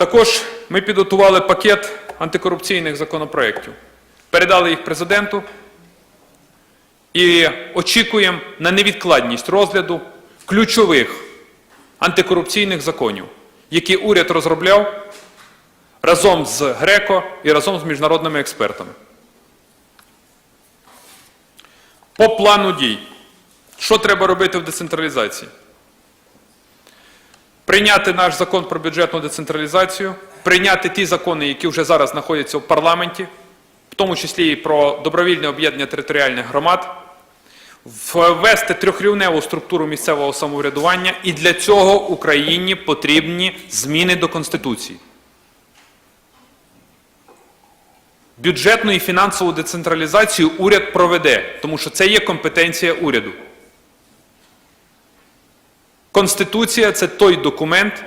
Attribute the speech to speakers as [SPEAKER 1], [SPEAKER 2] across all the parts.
[SPEAKER 1] Також ми підготували пакет антикорупційних законопроєктів, передали їх президенту і очікуємо на невідкладність розгляду ключових антикорупційних законів, які уряд розробляв разом з Греко і разом з міжнародними експертами. По плану дій, що треба робити в децентралізації? Прийняти наш закон про бюджетну децентралізацію, прийняти ті закони, які вже зараз знаходяться в парламенті, в тому числі і про добровільне об'єднання територіальних громад, ввести трьохрівневу структуру місцевого самоврядування, і для цього Україні потрібні зміни до Конституції. Бюджетну і фінансову децентралізацію уряд проведе, тому що це є компетенція уряду. Конституція це той документ,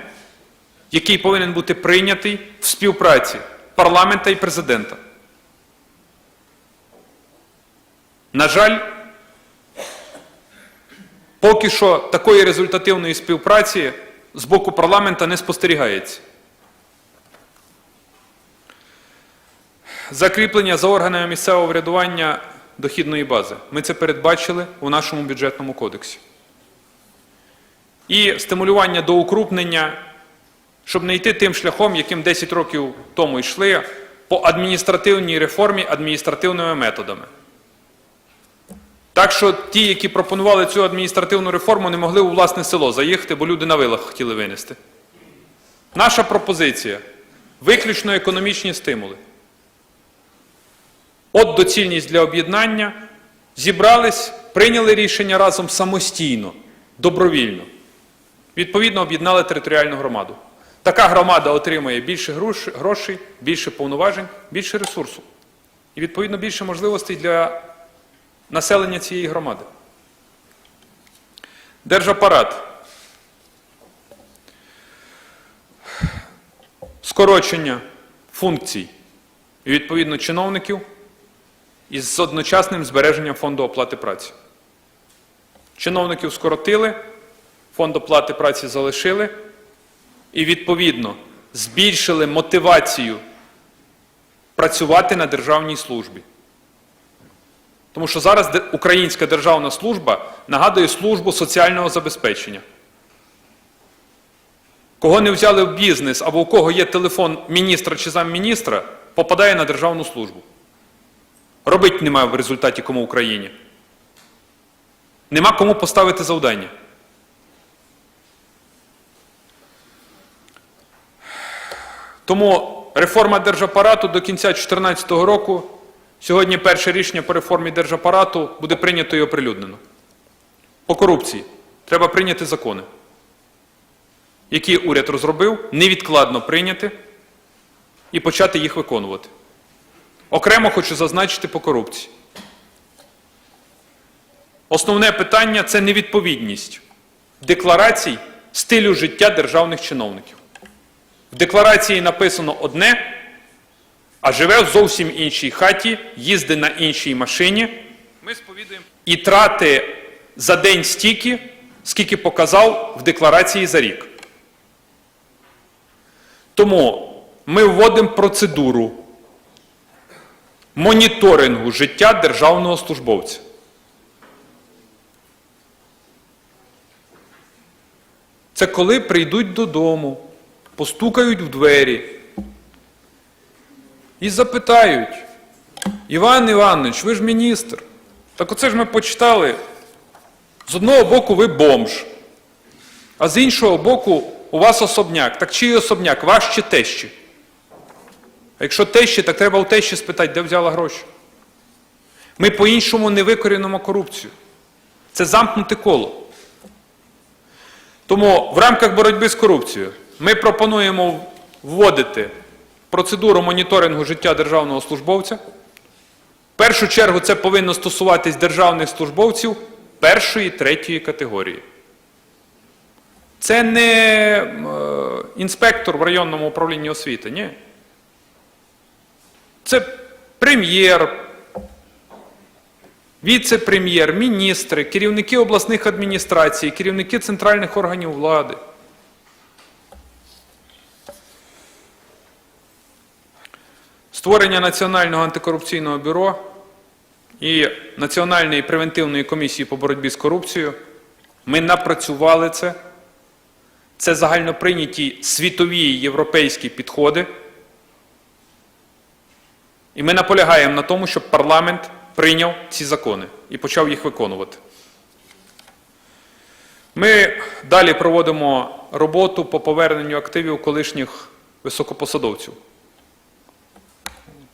[SPEAKER 1] який повинен бути прийнятий в співпраці парламента і президента. На жаль, поки що такої результативної співпраці з боку парламента не спостерігається. Закріплення за органами місцевого врядування дохідної бази. Ми це передбачили у нашому бюджетному кодексі. І стимулювання до укрупнення, щоб не йти тим шляхом, яким 10 років тому йшли, по адміністративній реформі адміністративними методами. Так що ті, які пропонували цю адміністративну реформу, не могли у власне село заїхати, бо люди на вилах хотіли винести. Наша пропозиція виключно економічні стимули. От доцільність для об'єднання. Зібрались, прийняли рішення разом самостійно, добровільно. Відповідно, об'єднали територіальну громаду. Така громада отримує більше грошей, більше повноважень, більше ресурсу. І, відповідно, більше можливостей для населення цієї громади. Держапарат. Скорочення функцій і, відповідно, чиновників із одночасним збереженням фонду оплати праці. Чиновників скоротили, фонд оплати праці залишили і, відповідно, збільшили мотивацію працювати на державній службі. Тому що зараз українська державна служба нагадує службу соціального забезпечення. Кого не взяли в бізнес або у кого є телефон міністра чи замміністра, попадає на державну службу. Робить немає в результаті кому в Україні. Нема кому поставити завдання. Тому реформа держапарату до кінця 2014 року, сьогодні перше рішення по реформі держапарату буде прийнято і оприлюднено. По корупції треба прийняти закони, які уряд розробив, невідкладно прийняти і почати їх виконувати. Окремо хочу зазначити по корупції. Основне питання це невідповідність декларацій стилю життя державних чиновників. В декларації написано одне, а живе в зовсім іншій хаті, їздить на іншій машині. Ми сповідуємо і трати за день стільки, скільки показав в декларації за рік. Тому ми вводимо процедуру моніторингу життя державного службовця. Це коли прийдуть додому, постукають в двері і запитають, Іван Іванович, ви ж міністр. Так оце ж ми почитали. З одного боку ви бомж, а з іншого боку у вас особняк. Так чий особняк? Ваш чи тещі? А якщо тещі, так треба у тещі спитати, де взяла гроші. Ми по-іншому не викорінимо корупцію. Це замкнуте коло. Тому в рамках боротьби з корупцією ми пропонуємо вводити процедуру моніторингу життя державного службовця. В першу чергу це повинно стосуватись державних службовців першої, третьої категорії. Це не е, інспектор в районному управлінні освіти, ні. Це прем'єр, віце-прем'єр, міністри, керівники обласних адміністрацій, керівники центральних органів влади. Створення Національного антикорупційного бюро і Національної превентивної комісії по боротьбі з корупцією. Ми напрацювали це. Це загальноприйняті світові європейські підходи. І ми наполягаємо на тому, щоб парламент прийняв ці закони і почав їх виконувати. Ми далі проводимо роботу по поверненню активів колишніх високопосадовців.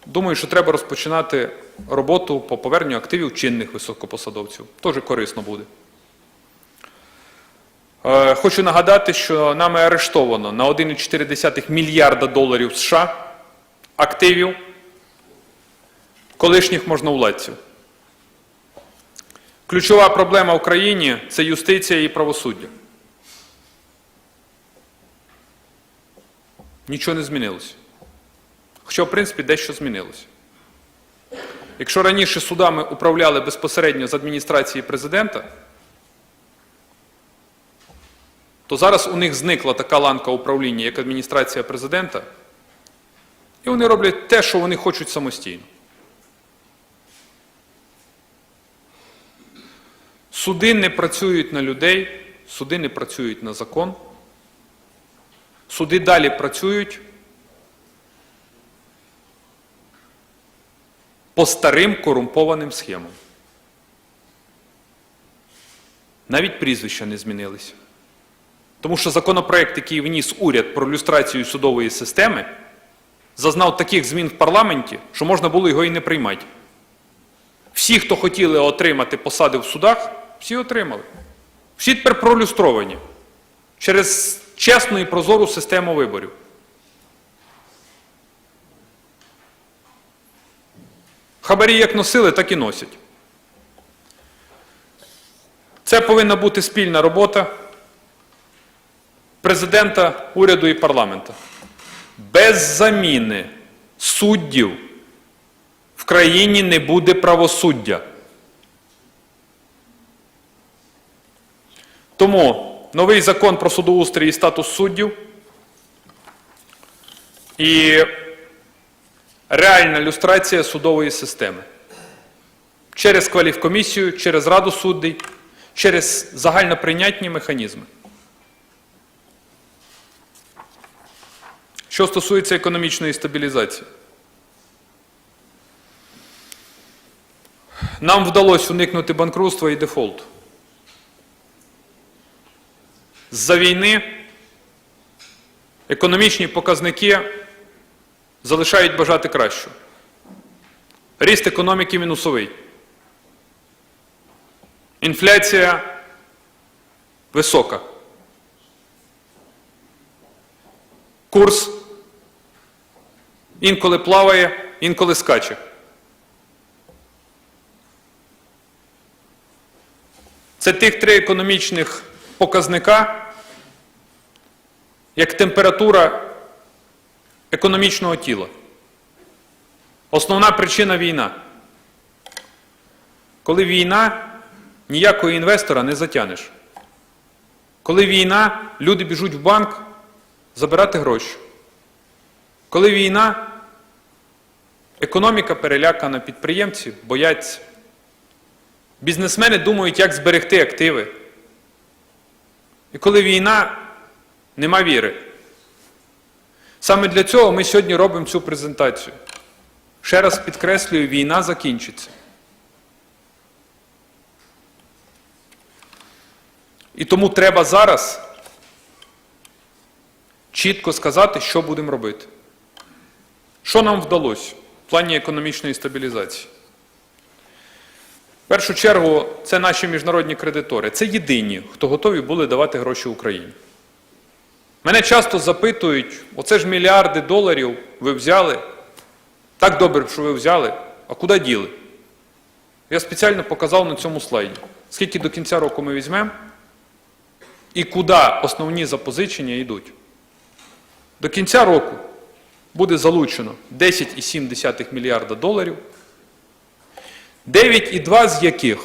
[SPEAKER 1] Думаю, що треба розпочинати роботу по поверненню активів чинних високопосадовців. Теж корисно буде. Е, Хочу нагадати, що нами арештовано на 1,4 мільярда доларів США активів колишніх можновладців. Ключова проблема в країні це юстиція і правосуддя. Нічого не змінилося. Хоча, в принципі, дещо змінилося. Якщо раніше судами управляли безпосередньо з адміністрації президента, то зараз у них зникла така ланка управління, як адміністрація президента, і вони роблять те, що вони хочуть самостійно. Суди не працюють на людей, суди не працюють на закон. Суди далі працюють по старим корумпованим схемам. Навіть прізвища не змінилися. Тому що законопроект, який вніс уряд про люстрацію судової системи, зазнав таких змін в парламенті, що можна було його і не приймати. Всі, хто хотіли отримати посади в судах, всі отримали. Всі тепер пролюстровані через чесну і прозору систему виборів. Хабарі як носили, так і носять. Це повинна бути спільна робота президента, уряду і парламента. Без заміни суддів в країні не буде правосуддя. Тому новий закон про судоустрій і статус суддів і реальна люстрація судової системи через кваліфкомісію, через раду суддей, через загальноприйнятні механізми. Що стосується економічної стабілізації, нам вдалося уникнути банкрутства і дефолту. З-за війни економічні показники залишають бажати кращого. Ріст економіки мінусовий. Інфляція висока. Курс інколи плаває, інколи скаче. Це тих три економічних показника, як температура економічного тіла. Основна причина війна. Коли війна, ніякого інвестора не затягнеш. Коли війна, люди біжуть в банк забирати гроші. Коли війна, економіка перелякана, підприємці бояться. Бізнесмени думають, як зберегти активи. І коли війна, нема віри. Саме для цього ми сьогодні робимо цю презентацію. Ще раз підкреслюю, війна закінчиться. І тому треба зараз чітко сказати, що будемо робити. Що нам вдалося в плані економічної стабілізації? В першу чергу, це наші міжнародні кредитори. Це єдині, хто готові були давати гроші Україні. Мене часто запитують: оце ж мільярди доларів ви взяли. Так добре, що ви взяли, а куди діли? Я спеціально показав на цьому слайді, скільки до кінця року ми візьмемо і куди основні запозичення йдуть. До кінця року буде залучено 10,7 мільярда доларів, 9,2 з яких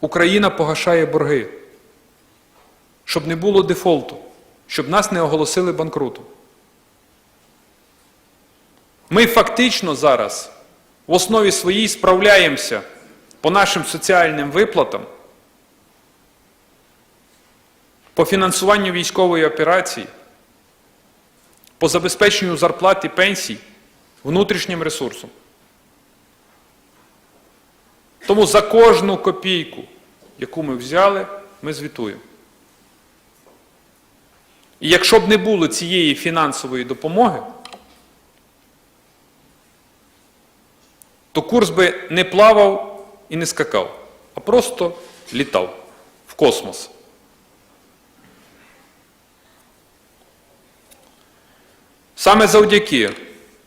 [SPEAKER 1] Україна погашає борги, щоб не було дефолту, щоб нас не оголосили банкрутом. Ми фактично зараз в основі своїй справляємося по нашим соціальним виплатам, по фінансуванню військової операції, по забезпеченню зарплат і пенсій внутрішнім ресурсом. Тому за кожну копійку, яку ми взяли, ми звітуємо. І якщо б не було цієї фінансової допомоги, то курс би не плавав і не скакав, а просто літав в космос. Саме завдяки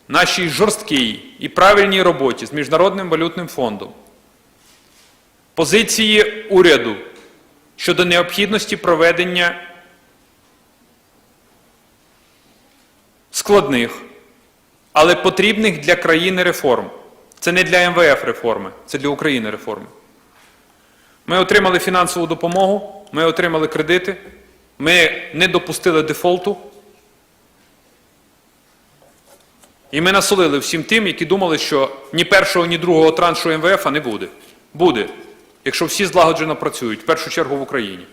[SPEAKER 1] нашій жорсткій і правильній роботі з Міжнародним валютним фондом, позиції уряду щодо необхідності проведення складних, але потрібних для країни реформ. Це не для МВФ реформи, це для України реформи. Ми отримали фінансову допомогу, ми отримали кредити, ми не допустили дефолту. І ми насолили всім тим, які думали, що ні першого, ні другого траншу МВФ не буде. Буде, якщо всі злагоджено працюють, в першу чергу в Україні.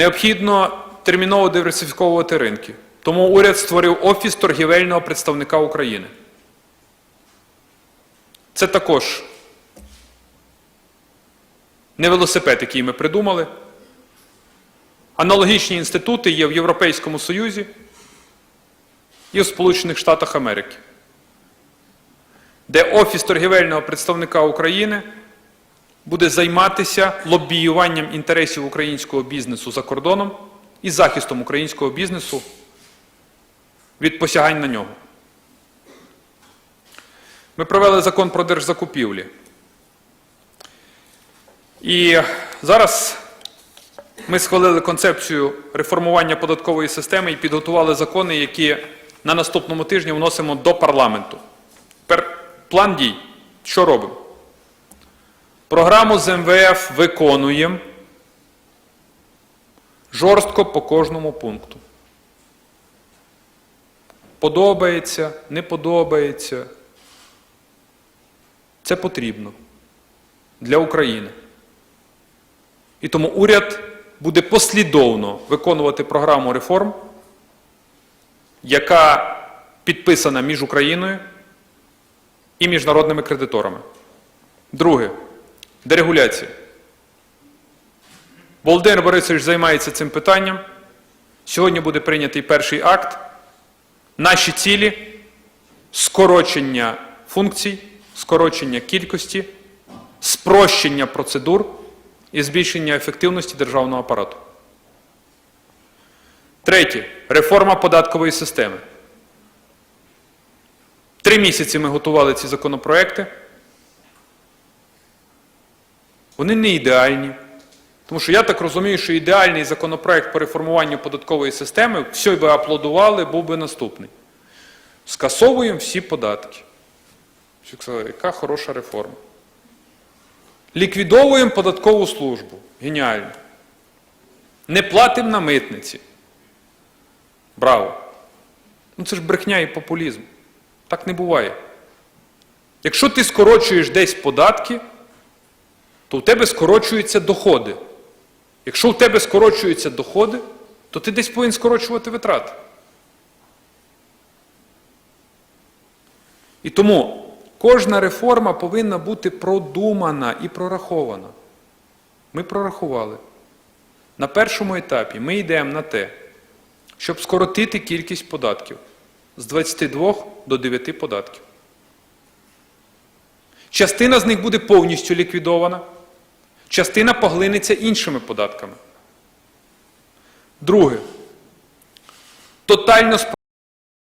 [SPEAKER 1] Необхідно терміново диверсифіковувати ринки. Тому уряд створив Офіс торгівельного представника України. Це також не велосипед, який ми придумали. Аналогічні інститути є в Європейському Союзі і в Сполучених Штатах Америки, де Офіс торгівельного представника України буде займатися лобіюванням інтересів українського бізнесу за кордоном і захистом українського бізнесу від посягань на нього. Ми провели закон про держзакупівлі. І зараз ми схвалили концепцію реформування податкової системи і підготували закони, які на наступному тижні вносимо до парламенту. Тепер план дій. Що робимо? Програму з МВФ виконуємо жорстко по кожному пункту. Подобається, не подобається. Це потрібно для України. І тому уряд буде послідовно виконувати програму реформ, яка підписана між Україною і міжнародними кредиторами. Друге дерегуляція. Володимир Борисович займається цим питанням. Сьогодні буде прийнятий перший акт. Наші цілі скорочення функцій, скорочення кількості, спрощення процедур і збільшення ефективності державного апарату. Третє. Реформа податкової системи. Три місяці ми готували ці законопроекти. Вони не ідеальні. Тому що я так розумію, що ідеальний законопроект по реформуванню податкової системи, все би аплодували, був би наступний. Скасовуємо всі податки. Всі сказали, яка хороша реформа. Ліквідовуємо податкову службу. Геніально. Не платимо на митниці. Браво. Ну це ж брехня і популізм. Так не буває. Якщо ти скорочуєш десь податки, то у тебе скорочуються доходи. Якщо у тебе скорочуються доходи, то ти десь повинен скорочувати витрати. І тому кожна реформа повинна бути продумана і прорахована. Ми прорахували. На першому етапі ми йдемо на те, щоб скоротити кількість податків з 22 до 9 податків. Частина з них буде повністю ліквідована, частина поглинеться іншими податками. Друге. Тотально